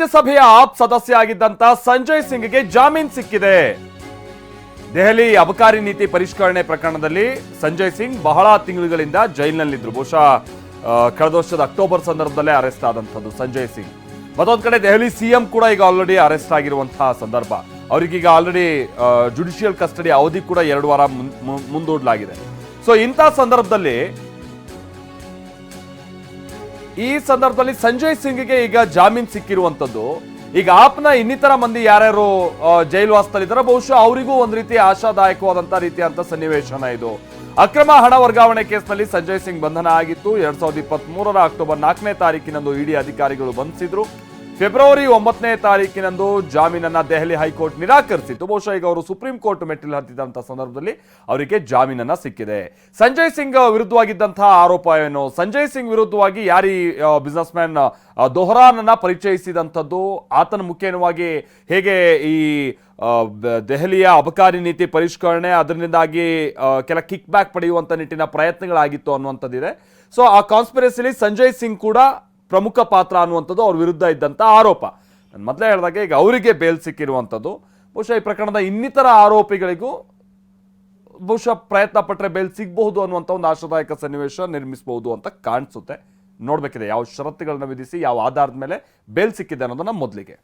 ರಾಜ್ಯಸಭೆಯ ಆಪ್ ಸದಸ್ಯ ಆಗಿದ್ದಂತ ಸಂಜಯ್ ಸಿಂಗ್ಗೆ ಜಾಮೀನ್ ಸಿಕ್ಕಿದೆ. ದೆಹಲಿ ಅಬಕಾರಿ ನೀತಿ ಪರಿಷ್ಕರಣೆ ಪ್ರಕರಣದಲ್ಲಿ ಸಂಜಯ್ ಸಿಂಗ್ ಬಹಳ ತಿಂಗಳುಗಳಿಂದ ಜೈಲಿನಲ್ಲಿದ್ದರು ಬಹುಶಃ ಕಳೆದ ವರ್ಷದ ಅಕ್ಟೋಬರ್ ಸಂದರ್ಭದಲ್ಲೇ ಅರೆಸ್ಟ್ ಆದಂಥದ್ದು ಸಂಜಯ್ ಸಿಂಗ್. ಮತ್ತೊಂದು ಕಡೆ ದೆಹಲಿ ಸಿಎಂ ಕೂಡ ಈಗ ಆಲ್ರೆಡಿ ಅರೆಸ್ಟ್ ಆಗಿರುವಂತಹ ಸಂದರ್ಭ. ಅವರಿಗೀಗ ಆಲ್ರೆಡಿ ಜುಡಿಷಿಯಲ್ ಕಸ್ಟಡಿ ಅವಧಿ ಕೂಡ ಎರಡು ವಾರ ಮುಂದೂಡಲಾಗಿದೆ. ಸೊ ಇಂಥ ಸಂದರ್ಭದಲ್ಲಿ ಈ ಸಂದರ್ಭದಲ್ಲಿ ಸಂಜಯ್ ಸಿಂಗ್ಗೆ ಈಗ ಜಾಮೀನ್ ಸಿಕ್ಕಿರುವಂತದ್ದು. ಈಗ ಆಪ್ನ ಇನ್ನಿತರ ಮಂದಿ ಯಾರ್ಯಾರು ಜೈಲುವಾಸದಲ್ಲಿದ್ದಾರೆ, ಬಹುಶಃ ಅವರಿಗೂ ಒಂದು ರೀತಿ ಆಶಾದಾಯಕವಾದಂಥ ರೀತಿಯಂತ ಸನ್ನಿವೇಶನ ಇದು. ಅಕ್ರಮ ಹಣ ವರ್ಗಾವಣೆ ಕೇಸ್ನಲ್ಲಿ ಸಂಜಯ್ ಸಿಂಗ್ ಬಂಧನ ಆಗಿತ್ತು. ಎರಡ್ ಸಾವಿರದ ಇಪ್ಪತ್ತ್ ಮೂರರ ಅಕ್ಟೋಬರ್ ನಾಲ್ಕನೇ ತಾರೀಕಿನಂದು ಇಡಿ ಅಧಿಕಾರಿಗಳು ಬಂಧಿಸಿದ್ರು. ಫೆಬ್ರವರಿ ಒಂಬತ್ತನೇ ತಾರೀಕಿನಂದು ಜಾಮೀನನ್ನ ದೆಹಲಿ ಹೈಕೋರ್ಟ್ ನಿರಾಕರಿಸಿತ್ತು. ಬಹುಶಃ ಈಗ ಅವರು ಸುಪ್ರೀಂ ಕೋರ್ಟ್ ಮೆಟ್ಟಿಲು ಹತ್ತಿದಂತ ಸಂದರ್ಭದಲ್ಲಿ ಅವರಿಗೆ ಜಾಮೀನನ್ನ ಸಿಕ್ಕಿದೆ. ಸಂಜಯ್ ಸಿಂಗ್ ವಿರುದ್ಧವಾಗಿದ್ದಂತಹ ಆರೋಪ ಏನು? ಸಂಜಯ್ ಸಿಂಗ್ ವಿರುದ್ಧವಾಗಿ ಯಾರಿ ಬಿಸ್ನೆಸ್ ಮ್ಯಾನ್ ದೊಹರಾನನ್ನ ಪರಿಚಯಿಸಿದಂಥದ್ದು, ಆತನ ಮುಖೇನವಾಗಿ ಹೇಗೆ ಈ ದೆಹಲಿಯ ಅಬಕಾರಿ ನೀತಿ ಪರಿಷ್ಕರಣೆ ಅದರಿಂದಾಗಿ ಕೆಲ ಕಿಕ್ ಬ್ಯಾಕ್ ಪಡೆಯುವಂತ ನಿಟ್ಟಿನ ಪ್ರಯತ್ನಗಳಾಗಿತ್ತು ಅನ್ನುವಂಥದ್ದಿದೆ. ಸೊ ಆ ಕಾನ್ಸ್ಪಿರಸಿಲಿ ಸಂಜಯ್ ಸಿಂಗ್ ಕೂಡ ಪ್ರಮುಖ ಪಾತ್ರ ಅನ್ನುವಂಥದ್ದು ಅವ್ರ ವಿರುದ್ಧ ಇದ್ದಂಥ ಆರೋಪ. ನಾನು ಮೊದಲೇ ಹೇಳಿದಾಗ ಈಗ ಅವರಿಗೆ ಬೇಲ್ ಸಿಕ್ಕಿರುವಂಥದ್ದು. ಬಹುಶಃ ಈ ಪ್ರಕರಣದ ಇನ್ನಿತರ ಆರೋಪಿಗಳಿಗೂ ಬಹುಶಃ ಪ್ರಯತ್ನ ಪಟ್ಟರೆ ಬೇಲ್ ಸಿಗಬಹುದು ಅನ್ನುವಂಥ ಒಂದು ಆಶಾದಾಯಕ ಸನ್ನಿವೇಶ ನಿರ್ಮಿಸಬಹುದು ಅಂತ ಕಾಣಿಸುತ್ತೆ. ನೋಡಬೇಕಿದೆ ಯಾವ ಷರತ್ತುಗಳನ್ನ ವಿಧಿಸಿ, ಯಾವ ಆಧಾರದ ಮೇಲೆ ಬೇಲ್ ಸಿಕ್ಕಿದೆ ಅನ್ನೋದನ್ನು ಮೊದಲಿಗೆ.